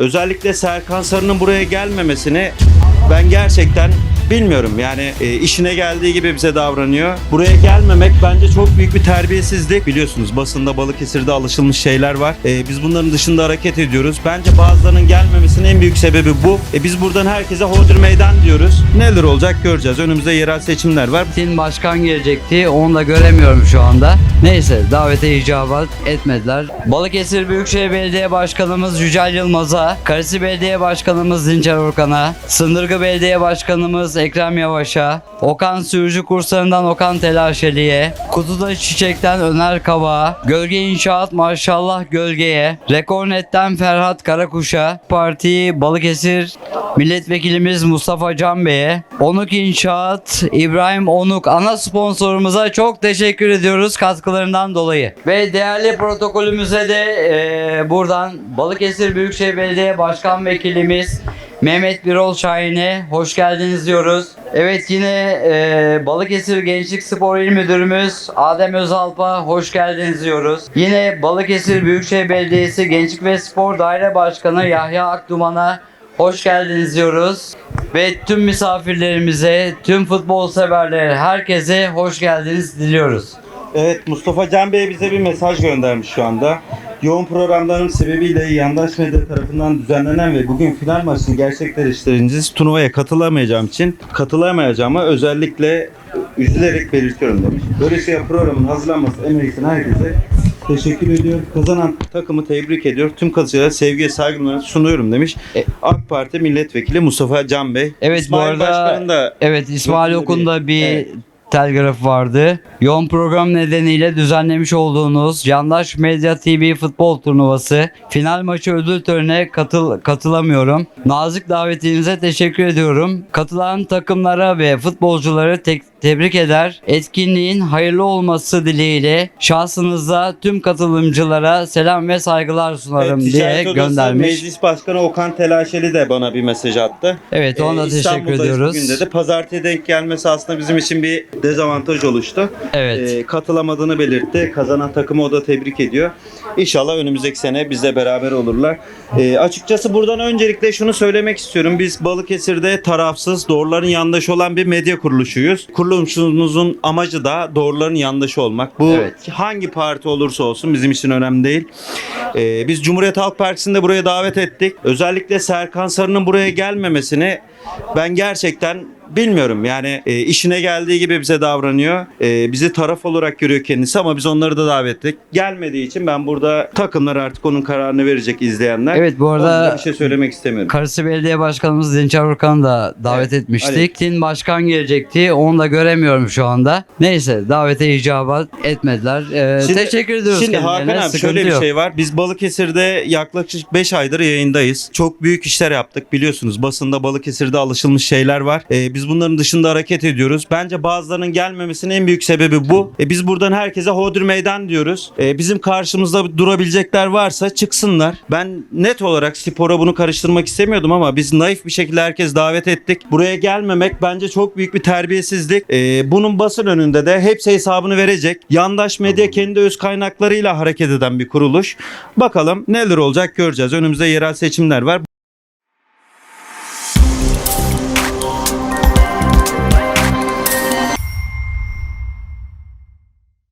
Özellikle Serkan Sarı'nın buraya gelmemesini ben gerçekten bilmiyorum. Yani e, işine geldiği gibi bize davranıyor. Buraya gelmemek bence çok büyük bir terbiyesizlik. Biliyorsunuz basında Balıkesir'de alışılmış şeyler var. E, biz bunların dışında hareket ediyoruz. Bence bazılarının gelmemesinin en büyük sebebi bu. E, biz buradan herkese hodri meydan diyoruz. Neler olacak göreceğiz. Önümüzde yerel seçimler var. Tin başkan gelecekti. Onu da göremiyorum şu anda. Neyse davete icabet etmediler. Balıkesir Büyükşehir Belediye Başkanımız Yücel Yılmaz'a, Karasi Belediye Başkanımız Dinçer Orkan'a, Sındırgı Belediye Başkanımız Ekrem Yavaş'a, Okan Sürücü kurslarından Okan Telaşeli'ye, Kutuda Çiçek'ten Öner Kabak'a, Gölge İnşaat Maşallah Gölge'ye, Rekornet'ten Ferhat Karakuş'a, Parti Balıkesir Milletvekilimiz Mustafa Can Bey'e, Onuk İnşaat İbrahim Onuk ana sponsorumuza çok teşekkür ediyoruz katkılarından dolayı. Ve değerli protokolümüze de e, buradan Balıkesir Büyükşehir Belediye Başkan Vekilimiz Mehmet Birol Şahin'e hoş geldiniz diyoruz. Evet yine e, Balıkesir Gençlik Spor İl Müdürümüz Adem Özalp'a hoş geldiniz diyoruz. Yine Balıkesir Büyükşehir Belediyesi Gençlik ve Spor Daire Başkanı Yahya Akduman'a hoş geldiniz diyoruz. Ve tüm misafirlerimize, tüm futbol severlere, herkese hoş geldiniz diliyoruz. Evet Mustafa Can Bey bize bir mesaj göndermiş şu anda. Yoğun programların sebebiyle yandaş medya tarafından düzenlenen ve bugün final maçını gerçekleştireceğiz. Turnuvaya katılamayacağım için katılamayacağımı özellikle üzülerek belirtiyorum demiş. Dolayısıyla programın hazırlanması emeği için herkese teşekkür ediyorum. Kazanan takımı tebrik ediyor. Tüm katılımcılara sevgi ve saygılarımı sunuyorum demiş. E- AK Parti Milletvekili Mustafa Can Bey. Evet İsmail bu arada da evet İsmail Yokunda bir- Okun'da bir Evet. Telgraf vardı. Yoğun program nedeniyle düzenlemiş olduğunuz Yandaş Medya TV futbol turnuvası final maçı ödül törenine katıl katılamıyorum. Nazik davetinize teşekkür ediyorum. Katılan takımlara ve futbolcuları tek tebrik eder. Etkinliğin hayırlı olması dileğiyle şahsınızda tüm katılımcılara selam ve saygılar sunarım Evet, diye Ticaret Odası göndermiş. Meclis Başkanı Okan Telaşeli de bana bir mesaj attı. Evet ona Ee, teşekkür İstanbul'dayız ediyoruz. Bugün dedi. Pazartesi denk gelmesi aslında bizim için bir dezavantaj oluştu. Evet. Ee, katılamadığını belirtti. Kazanan takımı o da tebrik ediyor. İnşallah önümüzdeki sene bizle beraber olurlar. Ee, açıkçası buradan öncelikle şunu söylemek istiyorum. Biz Balıkesir'de tarafsız, doğruların yandaşı olan bir medya kuruluşuyuz. Kuruluşumuzun amacı da doğruların yandaşı olmak. Bu Evet. hangi parti olursa olsun bizim için önemli değil. Ee, biz Cumhuriyet Halk Partisi'ni de buraya davet ettik. Özellikle Serkan Sarı'nın buraya gelmemesini ben gerçekten bilmiyorum. Yani e, işine geldiği gibi bize davranıyor. E, bizi taraf olarak görüyor kendisi ama biz onları da davet ettik. Gelmediği için ben burada takımlar artık onun kararını verecek izleyenler. Evet, bu arada- bir şey söylemek istemiyorum. Karısı Belediye Başkanımız Dinçer Orkan'ı da davet Evet, etmiştik. Tin başkan gelecekti. Onu da göremiyorum şu anda. Neyse davete icabet etmediler. Ee, teşekkür ediyoruz Şimdi kendilerine. Hakan abi Sıkıntı şöyle bir yok. şey var. Biz Balıkesir'de yaklaşık 5 aydır yayındayız. Çok büyük işler yaptık biliyorsunuz. Basında Balıkesir'de alışılmış şeyler var. Ee, biz bunların dışında hareket ediyoruz. Bence bazılarının gelmemesinin en büyük sebebi bu. E, biz buradan herkese hodri meydan diyoruz. E, bizim karşımızda durabilecekler varsa çıksınlar. Ben net olarak spora bunu karıştırmak istemiyordum ama biz naif bir şekilde herkes davet ettik. Buraya gelmemek bence çok büyük bir terbiyesizlik. E, bunun basın önünde de hepsi hesabını verecek. Yandaş medya kendi öz kaynaklarıyla hareket eden bir kuruluş. Bakalım neler olacak göreceğiz. Önümüzde yerel seçimler var.